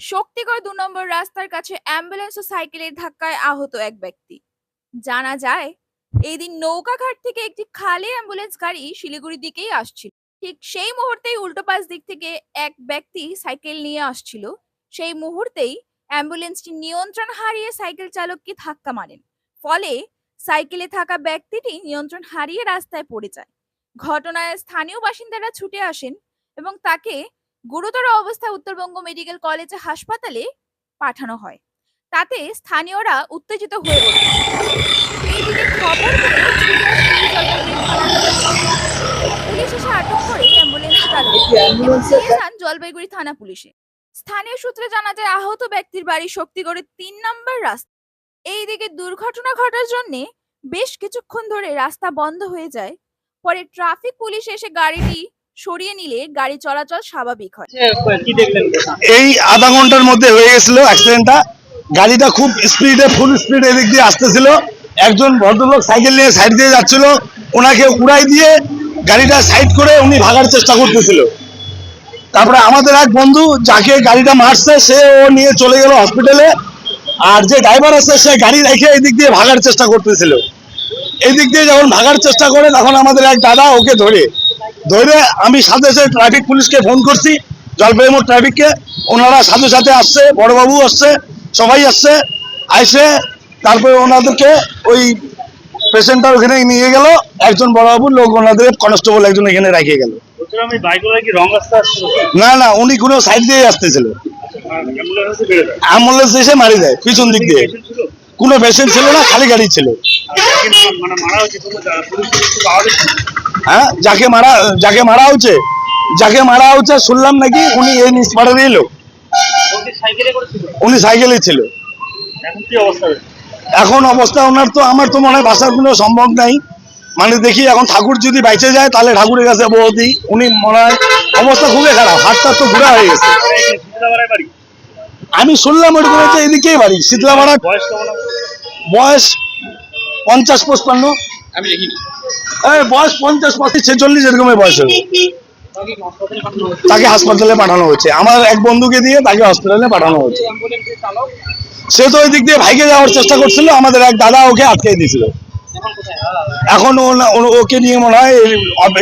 শক্তিগড় দু নম্বর রাস্তার কাছে অ্যাম্বুলেন্স ও সাইকেলের ধাক্কায় আহত এক ব্যক্তি। জানা যায় এই দিন নৌকাঘাট থেকে একটি খালি অ্যাম্বুলেন্স গাড়ি শিলিগুড়ির দিকেই আসছিল। ঠিক সেই মুহূর্তেই উল্টো পাশ দিক থেকে এক ব্যক্তি সাইকেল নিয়ে আসছিল। সেই মুহূর্তেই অ্যাম্বুলেন্সটি নিয়ন্ত্রণ হারিয়ে সাইকেল চালককে ধাক্কা মারেন। ফলে সাইকেলে থাকা ব্যক্তিটি নিয়ন্ত্রণ হারিয়ে রাস্তায় পড়ে যায়। ঘটনায় স্থানীয় বাসিন্দারা ছুটে আসেন এবং তাকে গুরুতর অবস্থায় উত্তরবঙ্গ মেডিকেল কলেজে হাসপাতালে পাঠানো হয়। তাতে স্থানীয়রা উত্তেজিত হয়ে ওঠে। জলপাইগুড়ি পুলিশ। পুলিশ এসে আটক করে অ্যাম্বুলেন্স চালক এবং নিয়ে যান জলপাইগুড়ি থানা পুলিশে। স্থানীয় সূত্রে জানা যায় আহত ব্যক্তির বাড়ি শক্তিগড়ের তিন নম্বর রাস্তা। এইদিকে দুর্ঘটনা ঘটার জন্য বেশ কিছুক্ষণ ধরে রাস্তা বন্ধ হয়ে যায়। পরে ট্রাফিক পুলিশ এসে গাড়িটি সরিয়ে নিলে গাড়ি চলাচল স্বাভাবিক হয়। এই আধা ঘণ্টার মধ্যে হয়ে গেছিল অ্যাক্সিডেন্টটা গাড়িটা খুব স্পিডে ফুল স্পিডে এদিক দিয়ে আসতেছিল। একজন ভদ্রলোক সাইকেল নিয়ে সাইড দিয়ে যাচ্ছিল। ওনাকে উড়াই দিয়ে গাড়িটা সাইড করে উনি ভাগার চেষ্টা করতেছিল। তারপরে আমাদের এক বন্ধু যাকে গাড়িটা মারছে সে ও নিয়ে চলে গেল হসপিটালে আর যে ড্রাইভার আছে সে গাড়ি রেখে এদিক দিয়ে ভাগার চেষ্টা করতেছিল। এদিক দিয়ে যখন ভাগার চেষ্টা করে তখন আমাদের এক দাদা ওকে ধরে ধরে আমি সাথে সাথে ট্রাফিক পুলিশকে ফোন করছি জলপাইগুড়ি ট্রাফিককে ওনারা সাথে সাথে আসছে বড়বাবু আসছে সবাই আসছে আইসে তারপরে ওনাদেরকে ওই পেশেন্টটা ওখানে নিয়ে গেল একজন বড়বাবুর লোক ওনাদের কনস্টেবল একজন এখানে রেখে গেল। না না উনি কোনো সাইড দিয়ে আসতেছিল। অ্যাম্বুলেন্সে অ্যাম্বুলেন্স এসে মারি দেয় পিছন দিক দিয়ে। কোনো পেশেন্ট ছিল? না খালি গাড়ি ছিল। হ্যাঁ যাকে মারা যাকে মারা হচ্ছে, যাকে মারা হচ্ছে শুনলাম নাকি উনি এই নিষ্পাড়ারই লোক। উনি সাইকেলে ছিল। এখন অবস্থা ওনার তো, আমার তো মনে হয় বাসার কোনো সম্ভব নাই। মানে দেখি এখন ঠাকুর যদি বাইচে যায়, তাহলে ঠাকুরের কাছে বৌদি উনি মনে হয় অবস্থা খুবই খারাপ, হাতটা তো ঘুরা হয়ে গেছে। আমি শুনলাম ওটা করেছে এদিকেই বাড়ি শীতলাপাড়া বয়স পঞ্চাশ, পঁচপান্ন। আমি দেখিনি। বয়স পঞ্চাশ, পঁচিশ, ছেচল্লিশ এরকমের বয়স হবে তাকে হাসপাতালে পাঠানো হয়েছে। আমার এক বন্ধুকে দিয়ে তাকে হসপিটালে পাঠানো চালক সে তো ওই দিক দিয়ে ভাইকে যাওয়ার চেষ্টা করছিল, আমাদের এক দাদা ওকে আটকে দিয়েছিল। এখন ওকে নিয়ে মনে হয়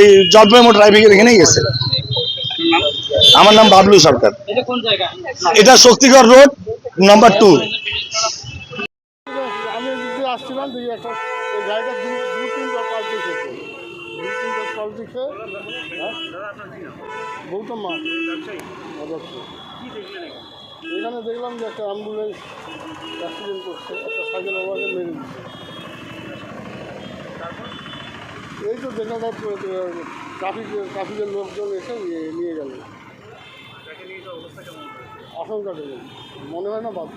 এই জলপাইগুড়ি ট্রাফিকের এখানেই গেছে? আমার নাম বাবলু সরকার। এটা শক্তিগড় রোড নাম্বার টু আসছিলাম তিনটা পাল্টি তিনটা পাল্টি খেয়ে? গৌতম মা। এখানে দেখলাম যে একটা অ্যাম্বুলেন্স অ্যাক্সিডেন্ট করছে একটা সাইকেল ওভারকে মেরে দিচ্ছে এই তো দেখা যায় ট্রাফিক ট্রাফিকের লোকজন এসে নিয়ে- গেল। আশঙ্কা মনে হয় না বাদ